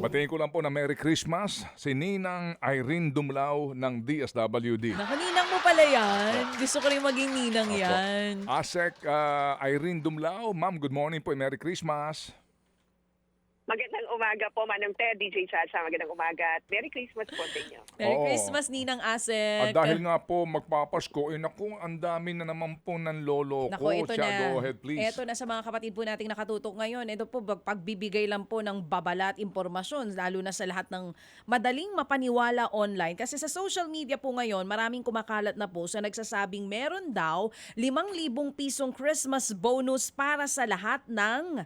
Batiin ko lang po na Merry Christmas si Ninang Irene Dumlao ng DSWD. Nakaninang mo pala yan. Gusto ko rin maging ninang yan. Asek uh, Irene Dumlao, ma'am, good morning po. Merry Christmas. Magandang umaga po, Manong Ted, DJ Chacha. Magandang umaga at Merry Christmas po sa inyo. Merry Oo. Christmas, Ninang Asek. At dahil nga po magpapasko, eh naku, ang dami na naman po ng lolo Nako, ko. ito Siya, na. go ahead please. Ito na sa mga kapatid po nating nakatutok ngayon. Ito po, pag- pagbibigay lang po ng babala at impormasyon, lalo na sa lahat ng madaling mapaniwala online. Kasi sa social media po ngayon, maraming kumakalat na po sa nagsasabing meron daw 5,000 pisong Christmas bonus para sa lahat ng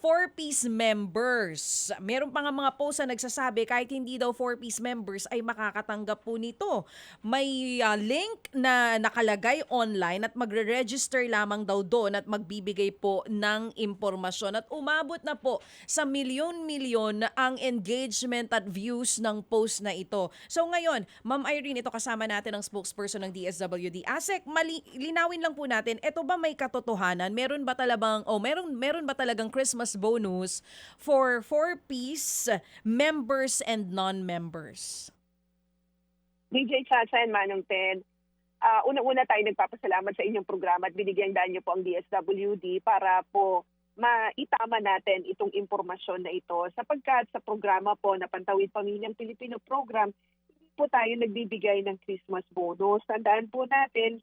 four-piece members. Meron pa nga mga post na nagsasabi kahit hindi daw four-piece members ay makakatanggap po nito. May ah, link na nakalagay online at magre-register lamang daw doon at magbibigay po ng impormasyon. At umabot na po sa milyon-milyon ang engagement at views ng post na ito. So ngayon, Ma'am Irene, ito kasama natin ang spokesperson ng DSWD. ASEC, mali, linawin lang po natin, ito ba may katotohanan? Meron ba talagang, o meron, meron ba talagang Christmas bonus for four-piece members and non-members? DJ Chacha and Manong Ted, ah, una-una tayo nagpapasalamat sa inyong programa at binigyan daan niyo po ang DSWD para po maitama natin itong impormasyon na ito sapagkat sa programa po na Pantawid Pamilyang Pilipino program, po tayo nagbibigay ng Christmas bonus. Tandaan po natin,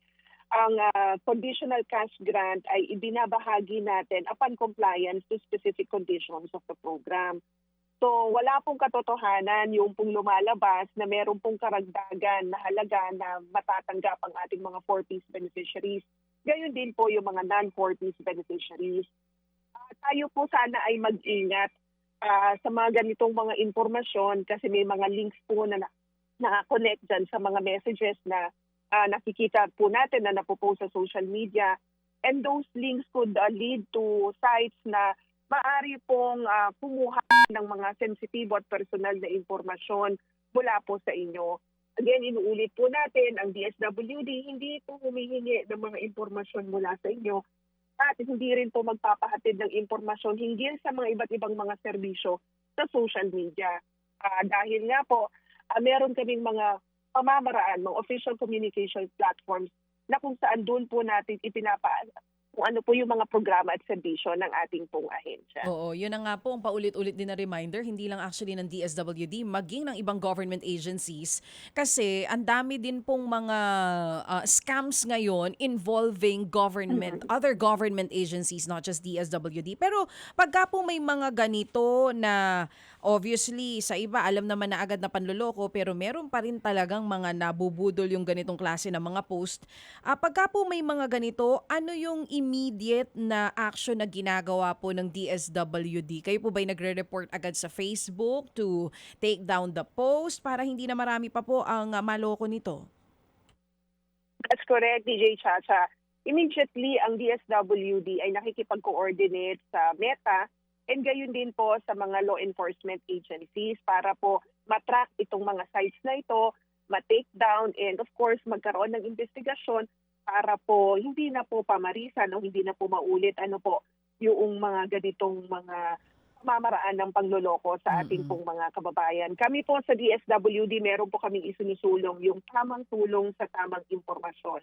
ang ah, conditional cash grant ay ibinabahagi natin upon compliance to specific conditions of the program. So wala pong katotohanan yung pong lumalabas na meron pong karagdagan na halaga na matatanggap ang ating mga four-piece beneficiaries. Gayon din po yung mga non-four-piece beneficiaries. Ah, tayo po sana ay mag-ingat ah, sa mga ganitong mga impormasyon kasi may mga links po na na- naka-connect dyan sa mga messages na ah, nakikita po natin na napopost sa social media. And those links could ah, lead to sites na maaari pong ah, kumuha ng mga sensitibo at personal na impormasyon mula po sa inyo. Again, inuulit po natin, ang DSWD hindi po humihingi ng mga impormasyon mula sa inyo at hindi rin po magpapahatid ng impormasyon hinggil sa mga iba't ibang mga serbisyo sa social media. Ah, dahil nga po, ah, meron kaming mga pamamaraan, mga official communication platforms na kung saan doon po natin ipinapaala kung ano po yung mga programa at serbisyo ng ating pong ahensya. Oo, yun na nga po ang paulit-ulit din na reminder, hindi lang actually ng DSWD, maging ng ibang government agencies. Kasi ang dami din pong mga ah, scams ngayon involving government, other government agencies, not just DSWD. Pero pagka po may mga ganito na obviously sa iba alam naman na agad na panloloko pero meron pa rin talagang mga nabubudol yung ganitong klase ng mga post. Ah, pagka po may mga ganito, ano yung immediate na action na ginagawa po ng DSWD? Kayo po ba'y nagre-report agad sa Facebook to take down the post para hindi na marami pa po ang ah, maloko nito? That's correct, DJ Chacha. Immediately, ang DSWD ay nakikipag-coordinate sa META and gayon din po sa mga law enforcement agencies para po matrack itong mga sites na ito, ma-take down, and of course, magkaroon ng investigasyon para po hindi na po pamarisan o hindi na po maulit ano po yung mga ganitong mga pamamaraan ng pangloloko sa ating pong mga kababayan. Kami po sa DSWD, meron po kaming isinusulong yung tamang tulong sa tamang impormasyon.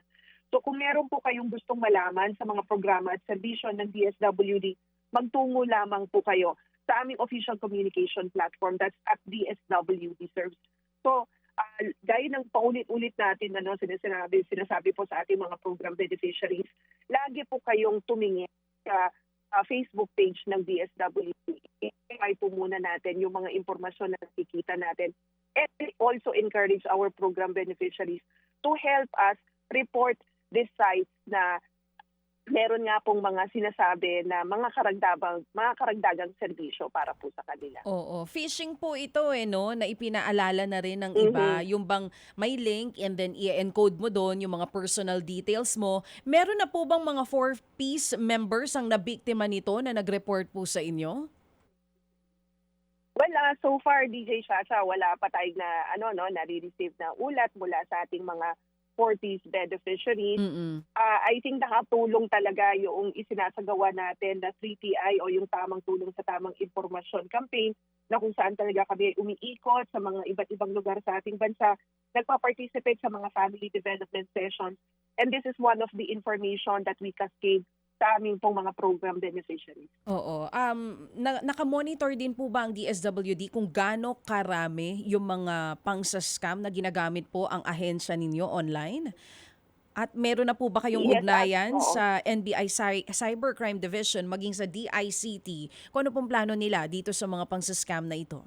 So kung meron po kayong gustong malaman sa mga programa at serbisyo ng DSWD, magtungo lamang po kayo sa aming official communication platform that's at DSWD Serves. So, uh, gaya ng paulit-ulit natin ano, sinasabi, sinasabi po sa ating mga program beneficiaries, lagi po kayong tumingin sa uh, Facebook page ng DSWD. I po muna natin yung mga impormasyon na nakikita natin. And we also encourage our program beneficiaries to help us report these sites na meron nga pong mga sinasabi na mga karagdagang mga karagdagang serbisyo para po sa kanila. Oo, phishing po ito eh no, na ipinaalala na rin ng iba, yung bang may link and then i-encode mo doon yung mga personal details mo. Meron na po bang mga four-piece members ang nabiktima nito na nag-report po sa inyo? Well, uh, so far DJ Shasha, wala pa tayong na ano no, nare-receive na ulat mula sa ating mga 40s beneficiaries. Mm-mm. Ah, I think nakatulong talaga yung isinasagawa natin na 3TI o yung tamang tulong sa tamang impormasyon campaign na kung saan talaga kami umiikot sa mga iba't ibang lugar sa ating bansa, nagpa-participate sa mga family development sessions. And this is one of the information that we cascade sa aming pong mga program beneficiaries. Oo. Um, na, nakamonitor din po ba ang DSWD kung gaano karami yung mga pang-scam na ginagamit po ang ahensya ninyo online? At meron na po ba kayong Yes, ugnayan oo. sa NBI Cy- Cybercrime Division maging sa DICT? Kung ano pong plano nila dito sa mga pang-scam na ito?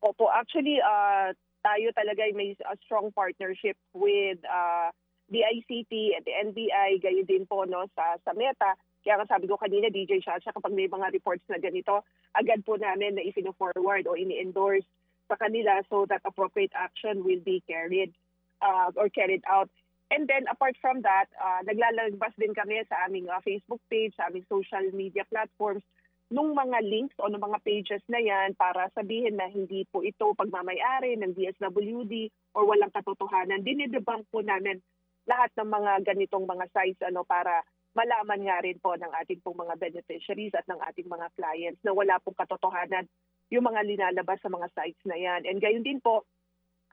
Opo, actually, uh, tayo talaga ay may a strong partnership with uh, the ICT at the NBI, gayon din po no, sa, sa Meta. Kaya nga sabi ko kanina, DJ Shasha, kapag may mga reports na ganito, agad po namin na ifino-forward o ini-endorse sa kanila so that appropriate action will be carried uh, or carried out. And then apart from that, uh, naglalabas din kami sa aming uh, Facebook page, sa aming social media platforms, nung mga links o nung mga pages na yan para sabihin na hindi po ito pagmamayari ng DSWD or walang katotohanan. Dinidebunk po namin lahat ng mga ganitong mga sites ano para malaman nga rin po ng ating pong mga beneficiaries at ng ating mga clients na wala pong katotohanan yung mga linalabas sa mga sites na yan. And gayon din po,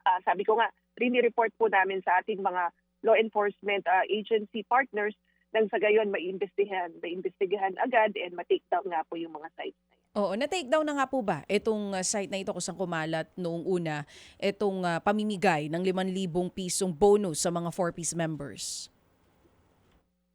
ah, sabi ko nga, rini-report po namin sa ating mga law enforcement ah, agency partners nang sa gayon maiimbestigahan, maiimbestigahan agad and ma-take down nga po yung mga sites. Oo, na-take down na nga po ba itong uh, site na ito kung saan kumalat noong una, itong uh, pamimigay ng 5,000 pisong bonus sa mga 4-piece members?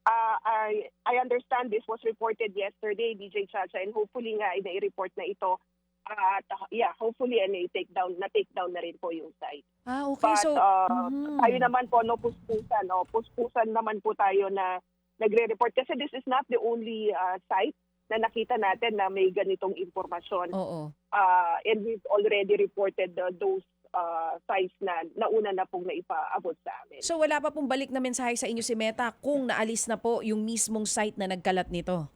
Ah, I, I understand this was reported yesterday, DJ Chacha, and hopefully nga ay nai-report na ito. At ah, yeah, hopefully ay na-take down, na-take down na rin po yung site. Ah, okay. But so, uh, Mhm. tayo naman po, no, puspusan, no, puspusan naman po tayo na nagre-report. Kasi this is not the only uh, site na nakita natin na may ganitong impormasyon. oo. Uh, and we've already reported uh, those uh, sites na nauna na pong naipaabot sa amin. So wala pa pong balik na mensahe sa inyo si Meta kung naalis na po yung mismong site na nagkalat nito.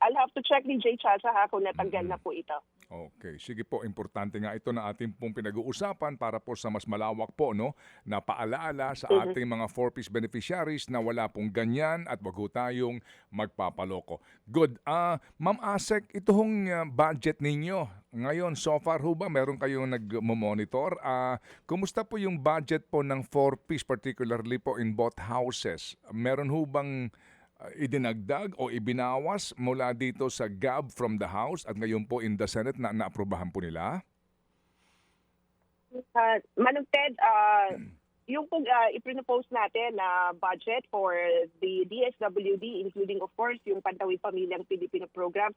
I'll have to check ni Jay Chacha ha kung natanggal na po ito. Okay, sige po, importante nga ito na ating pong pinag-uusapan para po sa mas malawak po, no, na paalaala sa Mhm. ating mga four-piece beneficiaries na wala pong ganyan at wag ho tayong magpapaloko. Good. Ah, Ma'am Asek, ito hong ah, budget ninyo. Ngayon, so far ho ba meron kayong nag-monitor? Ah, kumusta po yung budget po ng four-piece, particularly po in both houses? Meron ho bang idinagdag o ibinawas mula dito sa GAB from the House at ngayon po in the Senate na naaprubahan po nila? Uh, Manong Ted, uh, yung pong uh, ipinopose natin na budget for the DSWD, including of course yung Pantawid Pamilyang Pilipino Program,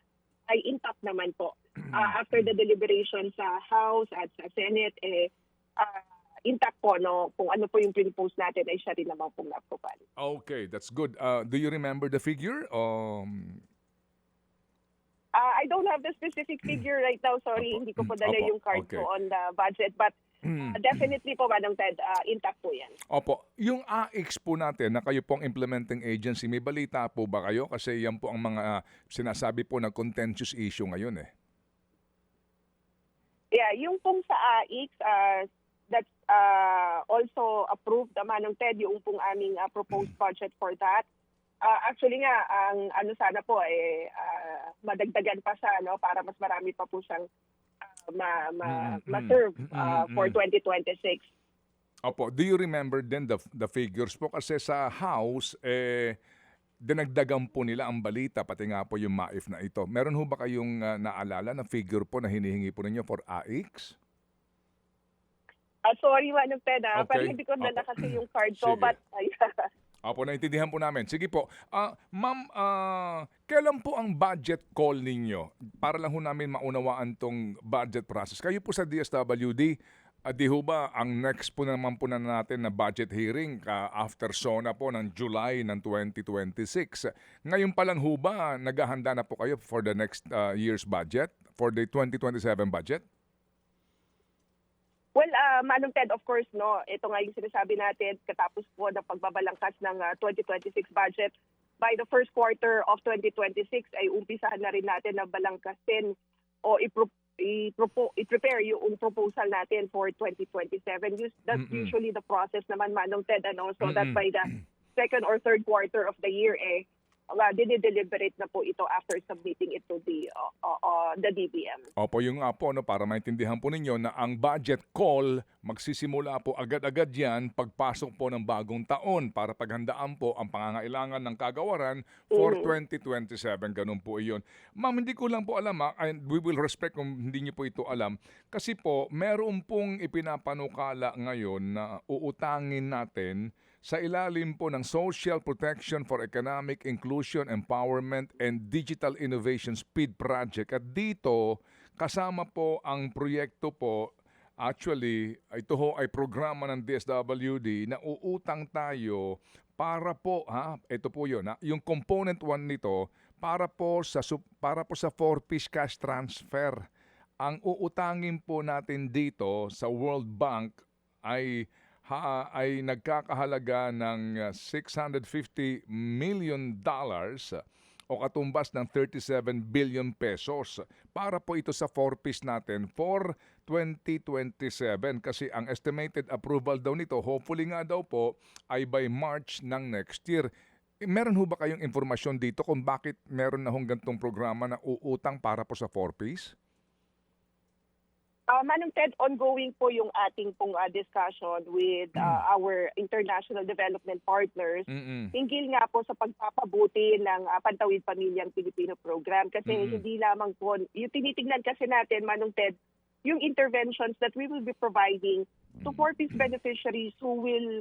ay intact naman po. Uh, after the deliberation sa House at sa Senate, eh, uh, intact po, no? Kung ano po yung pinopose natin ay siya rin naman pong na-approval. Okay, that's good. Uh, do you remember the figure? Um, Uh, I don't have the specific figure right now. Sorry, Opo. hindi ko po Mm, dala opo. yung card Okay. ko on the budget. But uh, definitely po, Manong Ted, uh, intact po yan. Opo, yung AX po natin na kayo pong implementing agency, may balita po ba kayo? Kasi yan po ang mga ah, sinasabi po na contentious issue ngayon eh. Yeah, yung pong sa AIX, uh, that's uh, also approved naman ng TED, yung pong aming uh, proposed budget for that. Uh, actually nga, ang ano sana po, eh, uh, madagdagan pa siya no, para mas marami pa po siyang uh, ma, ma, Mm, mm, ma-serve mm, uh, mm, for mm. 2026. Opo, do you remember then the, the figures po? Kasi sa House, eh, dinagdagan po nila ang balita, pati nga po yung MAIF na ito. Meron ho ba kayong ah, naalala na figure po na hinihingi po ninyo for AX? Uh, sorry, Manong ah, Okay. pero hindi ko dala Opo. kasi yung card ko. Sige. But, Opo, naintindihan po namin. Sige po. Ah, ma'am, ah, kailan po ang budget call ninyo? Para lang ho namin maunawaan tong budget process. Kayo po sa DSWD, ah, di ho ba ang next po naman po na natin na budget hearing ka after SONA po ng July ng 2026. Ngayon pa lang ho ba naghahanda na po kayo for the next ah, year's budget? For the 2027 budget? Well, uh, Manong Ted, of course, no, ito nga yung sinasabi natin, katapos po ng pagbabalangkas ng uh, 2026 budget, by the first quarter of 2026 ay umpisahan na rin natin na balangkasin o i-prepare yung proposal natin for 2027. Us- That's Mm-mm. usually the process naman, Manong Ted, ano, so that Mm-mm. by the second or third quarter of the year, eh, uh, dinideliberate na po ito after submitting it to the uh, uh, uh, the DBM. Opo, yung nga po, no, para maintindihan po ninyo na ang budget call magsisimula po agad-agad yan pagpasok po ng bagong taon para paghandaan po ang pangangailangan ng kagawaran for 2027. Ganun po iyon. Ma'am, hindi ko lang po alam, ha, and we will respect kung hindi niyo po ito alam, kasi po, meron pong ipinapanukala ngayon na uutangin natin sa ilalim po ng Social Protection for Economic Inclusion, Empowerment and Digital Innovation Speed Project. At dito, kasama po ang proyekto po, actually, ito ho ay programa ng DSWD na uutang tayo para po, ha, ito po yun, ha, yung component 1 nito, para po sa, para po sa 4-piece cash transfer. Ang uutangin po natin dito sa World Bank ay ha, ay nagkakahalaga ng uh, 650 million dollars uh, o katumbas ng 37 billion pesos para po ito sa 4-piece natin for 2027 kasi ang estimated approval daw nito hopefully nga daw po ay by March ng next year. Eh, Meron ho ba kayong informasyon dito kung bakit meron na hong gantong programa na uutang para po sa 4-piece? Uh, Manong Ted, ongoing po yung ating pong uh, discussion with uh, our international development partners Mm-mm. hinggil nga po sa pagpapabuti ng uh, Pantawid Pamilyang Pilipino program. Kasi Mhm. hindi lamang po, yung tinitignan kasi natin, Manong Ted, yung interventions that we will be providing to 40 beneficiaries who will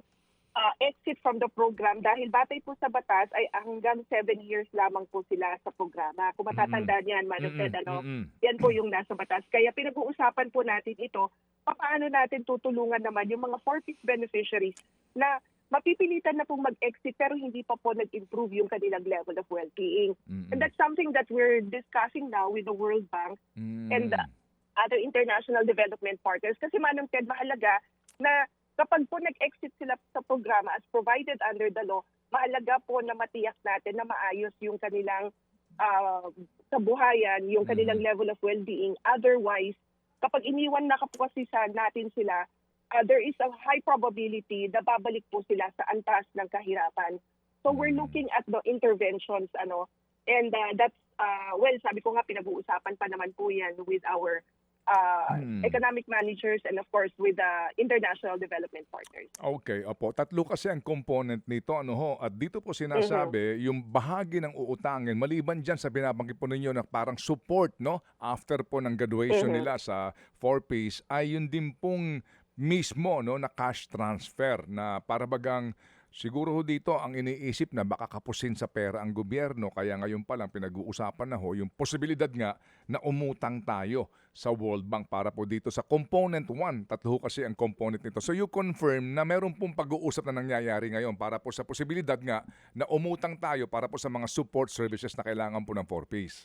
uh, exit from the program dahil batay po sa batas ay hanggang 7 years lamang po sila sa programa. Kung matatandaan yan, Manong Ted, ano, yan po yung nasa batas. Kaya pinag-uusapan po natin ito, paano natin tutulungan naman yung mga 40 beneficiaries na mapipilitan na pong mag-exit pero hindi pa po nag-improve yung kanilang level of well-being. Mm-mm. And that's something that we're discussing now with the World Bank Mm. and uh, other international development partners. Kasi manong Ted, mahalaga na kapag po nag-exit sila sa programa as provided under the law, mahalaga po na matiyak natin na maayos yung kanilang uh, kabuhayan, yung kanilang level of well-being. Otherwise, kapag iniwan na kasi sa natin sila, uh, there is a high probability na babalik po sila sa antas ng kahirapan. So we're looking at the interventions, ano, and uh, that's, uh, well, sabi ko nga, pinag-uusapan pa naman po yan with our uh, Hmm. economic managers and of course with the international development partners. Okay, opo. Tatlo kasi ang component nito, ano ho, at dito po sinasabi, yung bahagi ng uutangin, maliban dyan sa binabanggit po ninyo na parang support, no, after po ng graduation Mhm. nila sa 4-piece, ay yun din pong mismo, no, na cash transfer na para bagang Siguro ho dito ang iniisip na baka kapusin sa pera ang gobyerno kaya ngayon pa lang pinag-uusapan na ho yung posibilidad nga na umutang tayo sa World Bank para po dito sa component 1. Tatlo kasi ang component nito. So you confirm na meron pong pag-uusap na nangyayari ngayon para po sa posibilidad nga na umutang tayo para po sa mga support services na kailangan po ng 4Ps.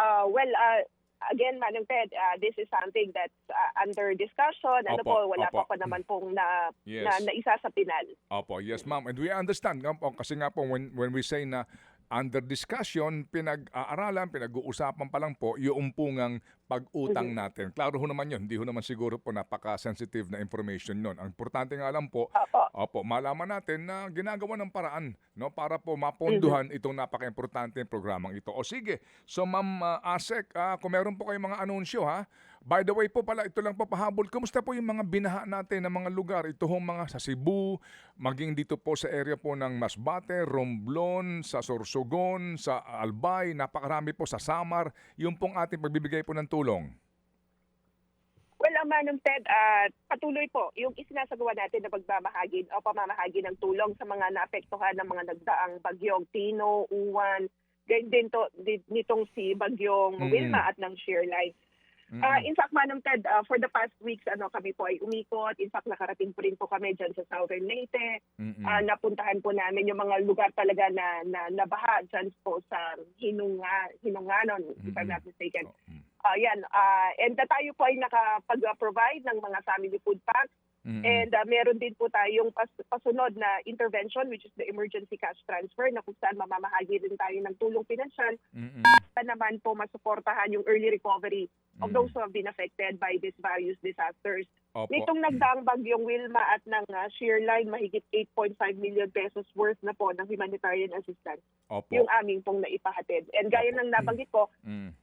Uh, well, uh, again, Manong Ted, uh, this is something that's uh, under discussion. Ano Opo, po, wala opo. pa po naman pong na, Yes. na, na isa sa pinal. Opo, yes ma'am. And we understand kasi nga po when, when we say na under discussion, pinag-aaralan, pinag-uusapan pa lang po yung pungang pag-utang natin. Klaro ho naman yun, hindi ho naman siguro po napaka-sensitive na information nun. Ang importante nga lang po, Opo. opo, malaman natin na ginagawa ng paraan no, para po maponduhan itong napaka-importante programang ito. O sige, so ma'am uh, Asek, ah, kung meron po kayong mga anunsyo ha, By the way po pala, ito lang po pahabol. Kumusta po yung mga binaha natin ng mga lugar? Ito hong mga sa Cebu, maging dito po sa area po ng Masbate, Romblon, sa Sorsogon, sa Albay, napakarami po sa Samar. Yung pong ating pagbibigay po ng tulong. Well, ang Manong Ted, uh, patuloy po yung isinasagawa natin na pagmamahagi o pamamahagi ng tulong sa mga naapektuhan ng mga nagdaang bagyong Tino, Uwan, ganyan din to, nitong si bagyong Mm. Wilma at ng Shearline. Mm-mm. Uh, in fact, Manong Ted, uh, for the past weeks, ano, kami po ay umikot. In fact, nakarating po rin po kami dyan sa Southern Leyte. Mm-mm. Ah, napuntahan po namin yung mga lugar talaga na, na nabaha dyan po sa Hinunga, Hinunganon, if I'm not mistaken. Ah, yan. ah, and uh, tayo po ay nakapag-provide ng mga family food packs. Mm-mm. And uh, meron din po tayong pas- pasunod na intervention which is the emergency cash transfer na kung saan mamamahagi din tayo ng tulong pinansyal Mm-mm. para naman po masuportahan yung early recovery of Mm. those who have been affected by these various disasters. Opo. Nitong nagdaang bagyong Wilma at ng uh, Shearline, mahigit 8.5 million pesos worth na po ng humanitarian assistance Opo. yung aming pong naipahatid. And gaya ng nabanggit ko, Mm.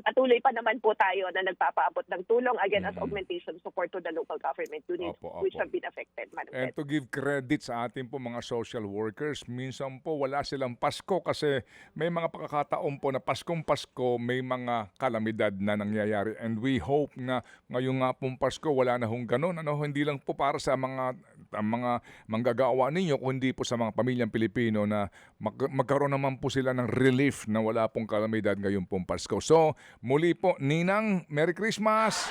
Patuloy pa naman po tayo na nagpapaabot ng tulong again as Mm. augmentation support to the local government units Opo, which opo. have been affected. Madam And Ted. to give credit sa ating po mga social workers, minsan po wala silang Pasko kasi may mga pagkakataon po na Paskong Pasko may mga kalamidad na nangyayari. And we hope na ngayong nga pong Pasko wala na hong ganun. Ano, hindi lang po para sa mga ang mga manggagawa ninyo, kundi po sa mga pamilyang Pilipino na mag- magkaroon naman po sila ng relief na wala pong kalamidad ngayong pong Pasko. So, muli po, Ninang, Merry Christmas!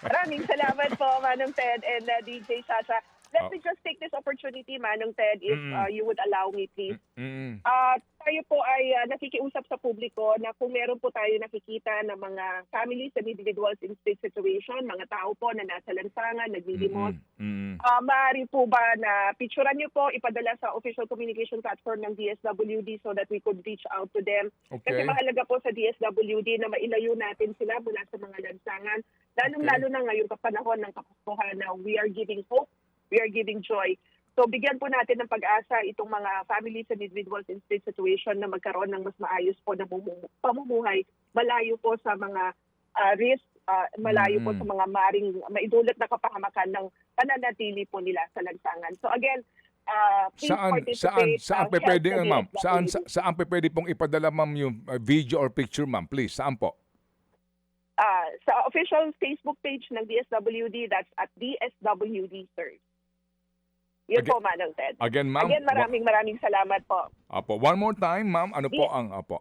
Maraming salamat po, Manong Ted and uh, DJ Sasha. Let Oh. me just take this opportunity, Manong Ted, if Mm. uh, you would allow me, please. Mm, Ah, tayo po ay ah, nakikiusap sa publiko na kung meron po tayo nakikita ng mga families and individuals in state situation, mga tao po na nasa lansangan, nagdidimos, mm, mm. Ah, maaari po ba na picturean niyo po, ipadala sa official communication platform ng DSWD so that we could reach out to them. Kasi Okay. mahalaga po sa DSWD na mailayo natin sila mula sa mga lansangan. Lalong-lalo na ngayon kapanahon ng kapaskuhan na we are giving hope, we are giving joy. So bigyan po natin ng pag-asa itong mga families and individuals in state situation na magkaroon ng mas maayos po na mumu- pamumuhay, malayo po sa mga ah, risk, ah, malayo po Mm. sa mga maring maidulot na kapahamakan ng pananatili po nila sa lansangan. So again, uh, Saan saan saan uh, pwede the ma'am? Saan sa, saan pe pwede pong ipadala ma'am yung uh, video or picture ma'am? Please, saan po? Ah, sa official Facebook page ng DSWD, that's at DSWD Search. Yun Again- po, Manong Ted. Again ma'am. Again, maraming maraming salamat po. Apo, one more time ma'am. Ano po Di- ang apo?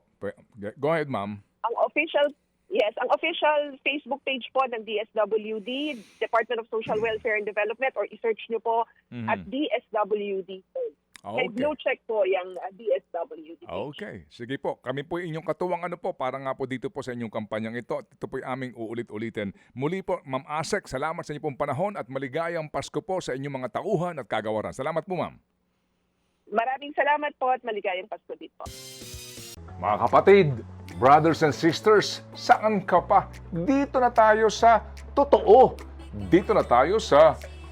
Go ahead ma'am. Ang official Yes, ang official Facebook page po ng DSWD, Department of Social Welfare and Development, or i-search nyo po Mhm. at DSWD. May Okay. blue check po yung uh. Okay. Sige po. Kami po inyong katuwang ano po para nga po dito po sa inyong kampanyang ito. Ito po aming uulit-ulitin. Muli po, Ma'am Asek, salamat sa inyong pong panahon at maligayang Pasko po sa inyong mga tauhan at kagawaran. Salamat po, Ma'am. Maraming salamat po at maligayang Pasko din po. Mga kapatid, brothers and sisters, saan ka pa? Dito na tayo sa totoo. Dito na tayo sa